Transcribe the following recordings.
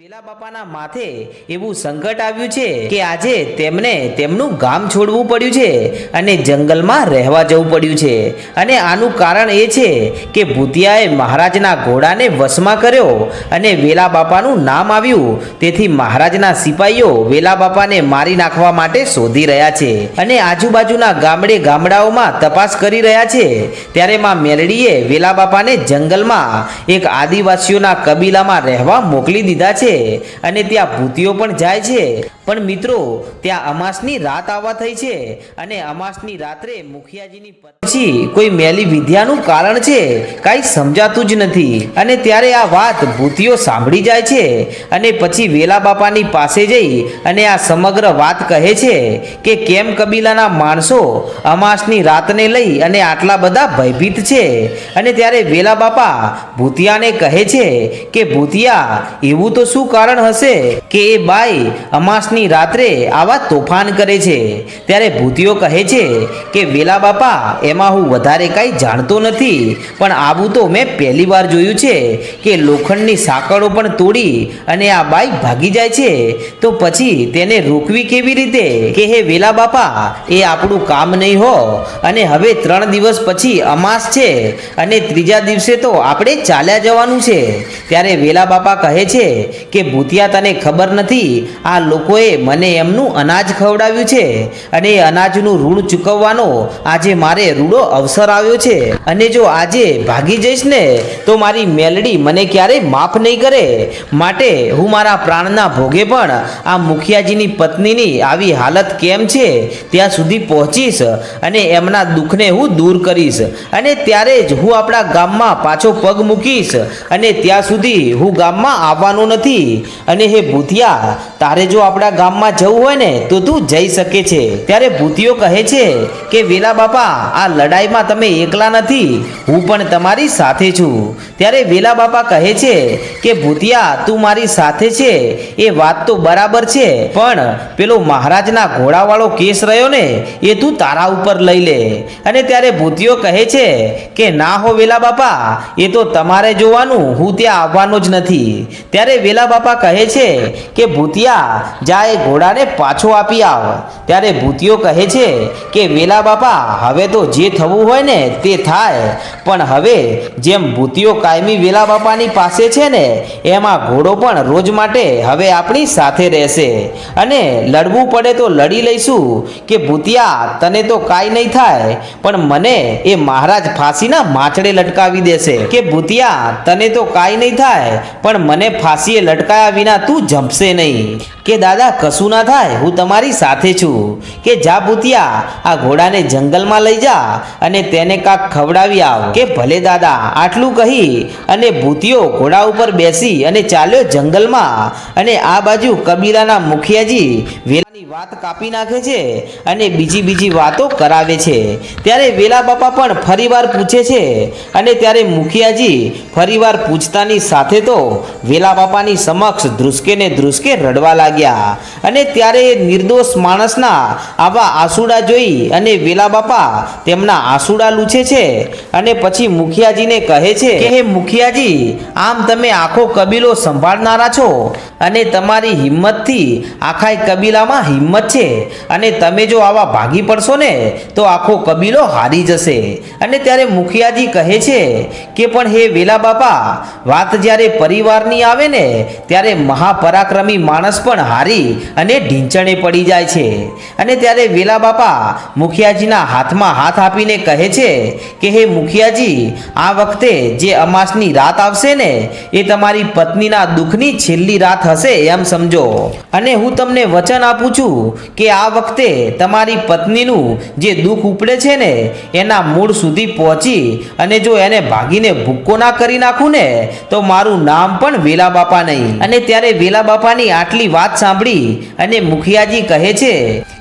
વેલા બાપાના માથે એવું સંકટ આવ્યું છે કે આજે તેમને તેમનું ગામ છોડવું પડ્યું છે અને જંગલમાં રહેવા જવું પડ્યું છે. અને આનું કારણ એ છે કે ભૂતિયાએ મહારાજના ઘોડાને વશમાં કર્યો અને વેલા બાપાનું નામ આવ્યું. તેથી મહારાજના સિપાહીઓ વેલા બાપાને મારી નાખવા માટે શોધી રહ્યા છે અને આજુબાજુના ગામડે ગામડાઓમાં તપાસ કરી રહ્યા છે. ત્યારે માં મેલડીએ વેલા બાપાને જંગલમાં એક આદિવાસીઓના કબીલામાં રહેવા મોકલી દીધા છે. અને ત્યાં ભૂતિઓ પણ જાય છે. પણ મિત્રો, ત્યાં અમાસની રાત આવવા થઈ છે અને અમાસની રાત્રે મુખિયાજીની પછી કોઈ મેલી વિદ્યાનું કારણ છે? કાંઈ સમજાતું જ નથી. અને ત્યારે આ વાત ભૂતિઓ સાંભળી જાય છે અને પછી વેલા બાપાની પાસે જઈ અને આ સમગ્ર વાત કહે છે કે કેમ કબીલાના માણસો અમાસની રાતને લઈ અને આટલા બધા ભયભીત છે? અને ત્યારે વેલા બાપા ભૂતિયાને કહે છે કે, ભૂતિયા, એવું તો શું કારણ હશે કે એ બાઈ અમાસની રાત્રે આવા તોફાન કરે છે? ત્યારે ભૂતિયો કહે છે કે, વેલા બાપા, એમાં હું વધારે કાંઈ જાણતો નથી, પણ આવું તો મેં પહેલી વાર જોયું છે કે લોખંડની સાંકળો પણ તોડી અને આ બાઈ ભાગી જાય છે. તો પછી તેને રોકવી કેવી રીતે? કે હે વેલા બાપા, એ આપણું કામ નહીં હો. અને હવે ત્રણ દિવસ પછી અમાસ છે અને ત્રીજા દિવસે તો આપણે ચાલ્યા જવાનું છે. ત્યારે વેલા બાપા કહે છે કે ભૂતિયા તને ખબર નથી? આ લોકોએ મને એમનું અનાજ ખવડાવ્યું છે અને એ અનાજનું ઋણ ચૂકવવાનો આજે મારે રૂડો અવસર આવ્યો છે. અને જો આજે ભાગી જઈશ ને, તો મારી મેલડી મને ક્યારેય માફ નહીં કરે? માટે હું મારા પ્રાણના ભોગે પણ આ મુખિયાજીની પત્નીની આવી હાલત કેમ છે? ત્યાં સુધી પહોંચીશ અને એમના દુઃખને હું દૂર કરીશ. અને ત્યારે જ હું આપણા ગામમાં પાછો પગ મૂકીશ અને ત્યાં સુધી હું ગામમાં આવવાનો નથી. અને હે ભૂતિયા, તારે જો આપણા ગામમાં જવું હોય ને, તો તું જઈ શકે છે. ત્યારે ભૂતિયો કહે છે કે, વેલા બાપા, આ લડાઈમાં તમે એકલા નથી. હું પણ તમારી સાથે છું. ત્યારે વેલા બાપા કહે છે કે, ભૂતિયા, તું મારી સાથે છે. એ વાત તો બરાબર છે, પણ પેલો મહારાજના ઘોડાવાળો કેસ રહ્યો ને, એ તું તારા ઉપર લઈ લે. અને ત્યારે ભૂતિયો કહે છે કે, ના હો વેલા બાપા, એ તો તમારે જોવાનું, હું ત્યાં આવવાનો જ નથી. ત્યારે વેલા બાપા કહે છે કે, ભૂતિયા, જા એ ઘોડાને પાછો આપી આવ. ત્યારે ભૂતિયો કહે છે કે, વેલા બાપા, હવે તો જે થવું હોય ને તે થાય. પણ હવે જેમ ભૂતિયો કાયમી વેલા બાપાની પાસે છે ને, એમાં ઘોડો પણ રોજ માટે હવે આપણી સાથે રહેશે. અને લડવું પડે તો લડી લઈશું કે, ભૂતિયા, તને તો કાંઈ નહીં થાય, પણ મને એ મહારાજ ફાંસીના માછડે લટકાવી દેશે. કે, ભૂતિયા, તને તો કાંઈ નહીં થાય, પણ મને ફાંસીએ લટકાયા વિના તું જંપશે નહીં. કે દાદા, કશું ના થાય, હું તમારી સાથે છું. કે જા ભૂતિયા, આ ઘોડાને જંગલમાં લઈ જા અને તેને કાંક ખવડાવી આવ. કે ભલે દાદા, આટલું કહી અને ભૂતિયો ઘોડા ઉપર બેસી અને ચાલ્યો જંગલમાં અને આ બાજુ કબીલાના મુખિયાજી વેલાની વાત કાપી નાખે છે અને બીજી બીજી વાતો કરાવે છે. ત્યારે વેલા બાપા પણ ફરીવાર પૂછે છે અને ત્યારે મુખિયાજી ફરીવાર પૂછતાની સાથે તો વેલા બાપાની સમક્ષ ધ્રુસકે ને ધ્રુસકે રડવા લાગ્યા અને ત્યારે નિર્દોષ માણસના આવા આંસુડા જોઈ અને વેલા બાપા તેમના આંસુડા લૂછે છે અને પછી મુખિયાજીને કહે છે કે, હે મુખિયાજી, આમ તમે આખો કબીલો સંભાળનારા છો અને તમારી હિંમતથી આખા કબીલામાં હિંમત છે અને તમે જો આવા ભાગી પડશો ને, તો આખો કબીલો હારી જશે. અને ત્યારે મુખિયાજી કહે છે કે, પણ હે વેલા બાપા, વાત જ્યારે પરિવારની આવે ને, ત્યારે મહાપરાક્રમી માણસ પણ હારી અને ઢીંચણે પડી જાય છે. અને ત્યારે વેલા બાપા મુખિયાજીના હાથમાં હાથ આપીને કહે છે કે, હે મુખિયાજી, આ વખતે જે અમાસની રાત આવશે ને, એ તમારી પત્નીના દુઃખની છેલ્લી રાત હશે, એમ સમજો. અને હું તમને વચન આપું છું કે આ વખતે તમારી પત્નીનું જે દુઃખ ઉપડે છે ને, એના મૂળ સુધી પહોંચી અને જો એને ભાગીને ભૂક્કો ના કરી નાખું ને, તો મારું નામ પણ વેલા બાપા નહીં. અને ત્યારે વેલા બાપાની આટલી વાત સાંભળી અને મુખિયાજી કહે છે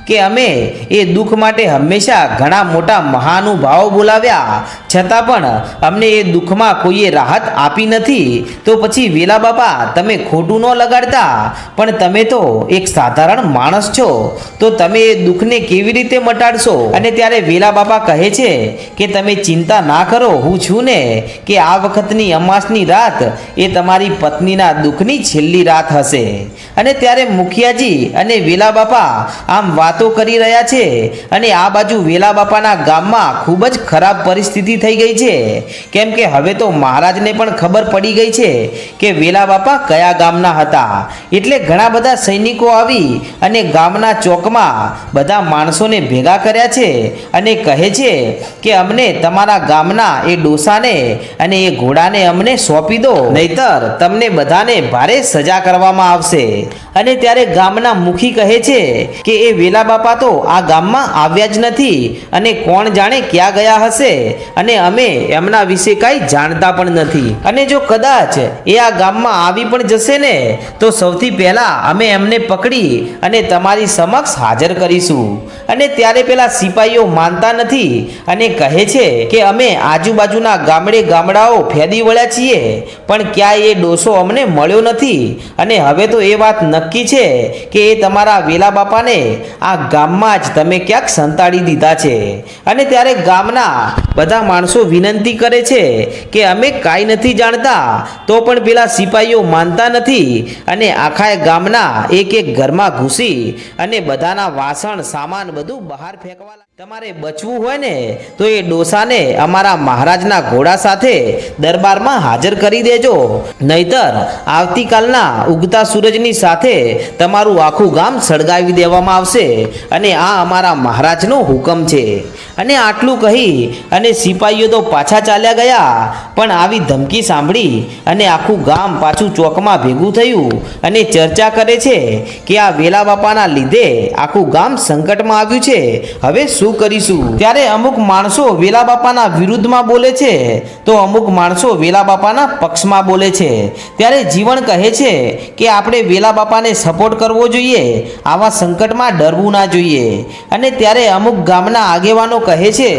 કે અમે એ દુઃખ માટે હંમેશા ઘણા મોટા મહાનુભાવો બોલાવ્યા. છતાં પણ અમને એ દુઃખમાં કોઈએ રાહત આપી નથી. તો પછી વેલા બાપા, તમે ખોટું ન લગાડતા. પણ તમે તો એક સાધારણ માણસ છો. તો તમે એ દુઃખને કેવી રીતે મટાડશો? અને ત્યારે વેલા બાપા કહે છે કે તમે ચિંતા ના કરો, હું છું ને કે આ વખતની અમાસની રાત એ તમારી પત્નીના દુઃખની છેલ્લી રાત હશે. અને ત્યારે મુખિયાજી અને વેલા બાપા આમ વાતો કરી રહ્યા છે અને આ બાજુ વેલા બાપાના ગામમાં ખૂબ જ ખરાબ પરિસ્થિતિ થઈ ગઈ છે. કેમ કે હવે તો મહારાજને પણ ખબર પડી ગઈ છે કે વેલા બાપા કયા ગામના હતા. એટલે ઘણા બધા સૈનિકો આવી અને ગામના ચોકમાં બધા માણસોને ભેગા કર્યા છે અને કહે છે કે અમને તમારા ગામના એ ડોસાને અને એ ઘોડાને અમને સોંપી દો. નહીતર તમને બધાને ભારે સજા કરવામાં આવશે. અને ત્યારે ગામના મુખી કહે છે કે એ વેલા બાપા તો આ ગામમાં આવ્યા જ નથી. અને કોણ જાણે ક્યાં ગયા હશે? અને અમે એમના વિશે કાંઈ જાણતા પણ નથી. અને જો કદાચ એ આ ગામમાં આવી પણ જશે ને, તો સૌથી પહેલાં અમે એમને પકડી અને તમારી સમક્ષ હાજર કરીશું. અને ત્યારે પેલા સિપાહીઓ માનતા નથી અને કહે છે કે અમે આજુબાજુના ગામડે ગામડાઓ ફેદી વળ્યા છીએ, પણ ક્યાંય એ ડોસો અમને મળ્યો નથી. અને હવે તો એ વાત નક્કી છે કે એ તમારા વેલા બાપાને આ ગામમાં જ તમે ક્યાંક સંતાડી દીધા છે. અને ત્યારે ગામના બધા માણસો વિનંતી કરે છે કે અમે કાંઈ નથી જાણતા, તો પણ પેલા સિપાહીઓ માનતા નથી. અને આખા ગામના એક એક ઘરમાં ઘૂસી અને બધાના વાસણ, સામાન બધું બહાર ફેંકવા તમારે બચવું હોય ને, તો એ ડોસાને અમારા મહારાજના ઘોડા સાથે દરબારમાં હાજર કરી દેજો. નહીતર આવતીકાલના ઉગતા સૂરજની સાથે તમારું આખું ગામ સળગાવી દેવામાં આવશે. અને આ અમારા મહારાજનો હુકમ છે. અને આટલું કહી અને સિપાહીઓ તો પાછા ચાલ્યા ગયા, પણ આવી ધમકી સાંભળી અને આખું ગામ પાછું ચોકમાં ભેગું થયું અને ચર્ચા કરે છે કે આ વેલા બાપાના લીધે આખું ગામ સંકટમાં આવ્યું છે. હવે શું કરીશું? ત્યારે અમુક માણસો વેલા બાપાના વિરુદ્ધમાં બોલે છે, તો અમુક માણસો વેલા બાપાના પક્ષમાં બોલે છે. ત્યારે જીવન કહે છે કે આપણે વેલા બાપાને સપોર્ટ કરવો જોઈએ. આવા સંકટમાં ડરવું ના જોઈએ. અને ત્યારે અમુક ગામના આગેવાનો કહે છે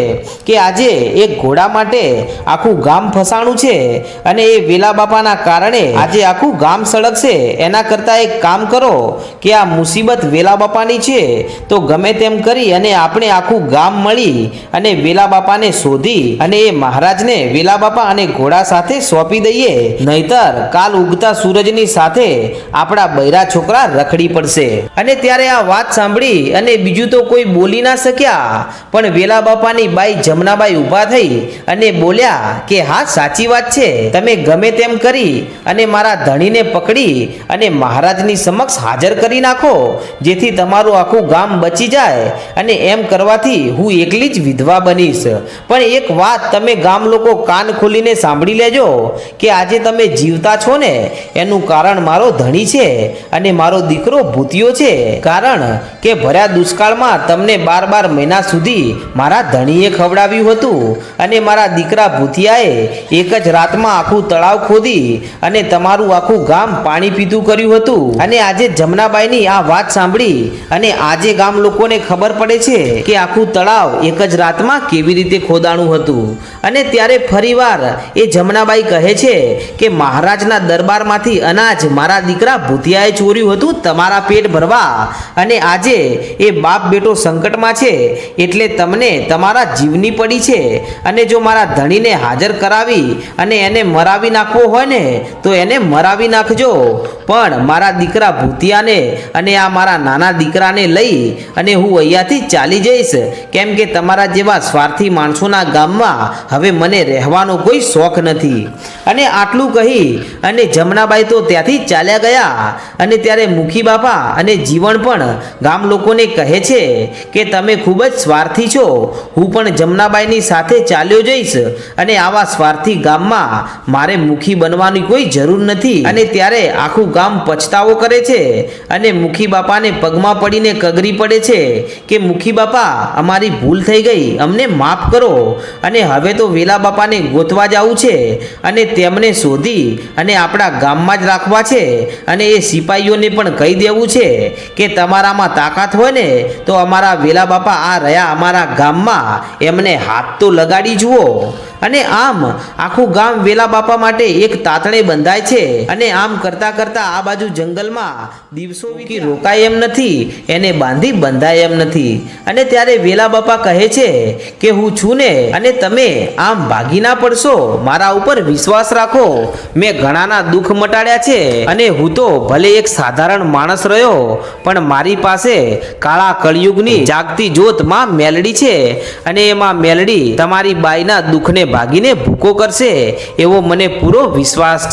કે આજે એક ઘોડા માટે આખું ગામ ફસાણું છે અને એ વેલા બાપાના કારણે આજે આખું ગામ સળગશે. એના કરતાં એક કામ કરો કે આ મુસીબત વેલા બાપાની છે. તો ગમે તેમ કરી અને આપણે આખું ગામ મળી અને વેલા બાપાને શોધી અને એ મહારાજને વેલા બાપા અને ઘોડા સાથે સોંપી દઈએ. નહીતર કાલ ઉગતા સૂરજની સાથે આપણા બૈરા છોકરા રખડી પડશે. અને ત્યારે આ વાત સાંભળી અને બીજું તો કોઈ બોલી ના શક્યા. પણ વેલા બાપાની બાઈ જમનાબાઈ ઊભા થઈ અને બોલ્યા કે, હા, સાચી વાત છે. તમે ગમે તેમ કરી અને મારા ધણીને પકડી અને મહારાજની સમક્ષ હાજર કરી નાખો, જેથી તમારું આખું ગામ બચી જાય અને એમ કરવાથી હું એકલી જ વિધવા બનીશ. પણ એક વાત તમે ગામ લોકો કાન ખોલીને સાંભળી લેજો કે, આજે તમે જીવતા છો ને, એનું કારણ મારો ધણી છે અને મારો દીકરો ભૂતિયો છે. કારણ કે ભર્યા દુષ્કાળમાં તમને બાર બાર મહિના સુધી મારા ધણીએ ખવડાવ્યું હતું અને મારા દીકરા ભૂતિયાએ એક જ રાતમાં આખું તળાવ ખોદી અને તમારું આખું ગામ પાણી પીતું કર્યું હતું. અને આજે જમનાબાઈની આ વાત સાંભળી અને આજે ગામ લોકોને ખબર પડે છે કે આખું તળાવ એક જ રાતમાં કેવી રીતે ખોદાણું હતું. અને ત્યારે ફરીવાર એ જમનાબાઈ કહે છે કે મહારાજના દરબારમાંથી અનાજ મારા દીકરા ભૂતિયાએ ચોર્યું હતું, તમારા પેટ ભરવા. અને આજે એ બાપ બેટો સંકટમાં છે, એટલે તમને તમારા જીવની પડી છે. અને જો મારા ધણીને હાજર કરાવી અને એને મરાવી નાખવો હોય ને, તો એને મરાવી નાખજો. પણ મારા દીકરા ભૂતિયાને અને આ મારા નાના દીકરાને લઈ અને હું અહીંયાથી ચાલી જઈશ. કેમ કે તમારા જેવા સ્વાર્થી માણસોના ગામમાં હવે મને રહેવાનો કોઈ શોખ નથી. અને આટલું કહી અને જમનાબાઈ તો ત્યાંથી ચાલ્યા ગયા. અને ત્યારે મુખી બાપા અને જીવન પણ ગામ લોકોને કહે છે કે તમે ખૂબ જ સ્વાર્થી છો. હું પણ જમનાબાઈની સાથે ચાલ્યો જઈશ અને આવા સ્વાર્થી ગામમાં મારે મુખી બનવાની કોઈ જરૂર નથી. અને ત્યારે આખું ગામ પછતાવો કરે છે અને મુખી બાપાને પગમાં પડીને કગરી પડે છે કે મુખી બાપા અમારી ભૂલ થઈ ગઈ. અમને માફ કરો. અને હવે તો વેલા બાપાને ગોતવા જવું છે. અને તેમને શોધી અને આપણા ગામમાં જ રાખવા છે અને એ સિપાહીઓને પણ કહી દેવું છે કે તમારામાં તાકાત હોય ને તો અમારા વેલા બાપા આ રહ્યા અમારા ગામમાં. એમને હાથ તો લગાડી જુઓ. અને આમ આખું ગામ વેલા બાપા માટે એક તાતણે બંધાય છે. અને આમ કરતા કરતા આ બાજુ જંગલમાં દિવસો વીતી રોકાય એમ નથી એને બાંધી બંધાય એમ નથી. અને ત્યારે વેલા બાપા કહે છે કે હું છું ને અને તમે આમ ભાગી ના પડશો. મારા ઉપર વિશ્વાસ રાખો. મેં ઘણાના દુઃખ મટાડ્યા છે. અને હું તો ભલે એક સાધારણ માણસ રહ્યો પણ મારી પાસે કાળા કળિયુગની જાગતી જોતમાં મેલડી છે. અને એમાં મેલડી તમારી બાઈના દુઃખને ભાગીને ભૂકો કરશે એવો મને પૂરો વિશ્વાસ છે.